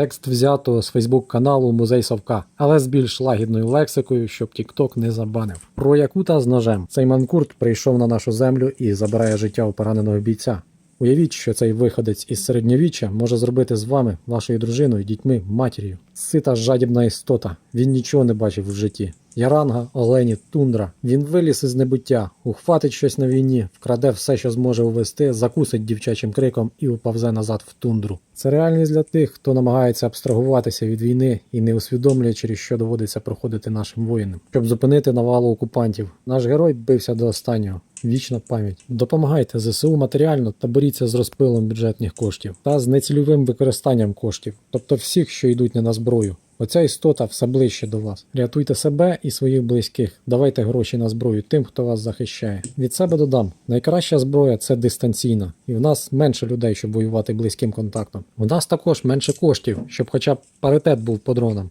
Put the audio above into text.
Текст взято з Фейсбук каналу Музей Совка, але з більш лагідною лексикою, щоб Тікток не забанив. Про Якута з ножем. Цей манкурт прийшов на нашу землю і забирає життя у пораненого бійця. Уявіть, що цей виходець із середньовіччя може зробити з вами, вашою дружиною, дітьми, матір'ю. Сита жадібна істота. Він нічого не бачив в житті. Яранга, Олені, Тундра. Він виліз із небуття, ухватить щось на війні, вкраде все, що зможе увести, закусить дівчачим криком і уповзе назад в тундру. Це реальність для тих, хто намагається абстрагуватися від війни і не усвідомлює, через що доводиться проходити нашим воїнам, щоб зупинити навалу окупантів. Наш герой бився до останнього. Вічна пам'ять. Допомагайте ЗСУ матеріально та боріться з розпилом бюджетних коштів та з нецільовим використанням коштів, тобто всіх, що йдуть не на зброю. Оця істота все ближче до вас. Рятуйте себе і своїх близьких. Давайте гроші на зброю тим, хто вас захищає. Від себе додам: найкраща зброя це дистанційна, і в нас менше людей, щоб воювати близьким контактом. У нас також менше коштів, щоб хоча б паритет був по дронам.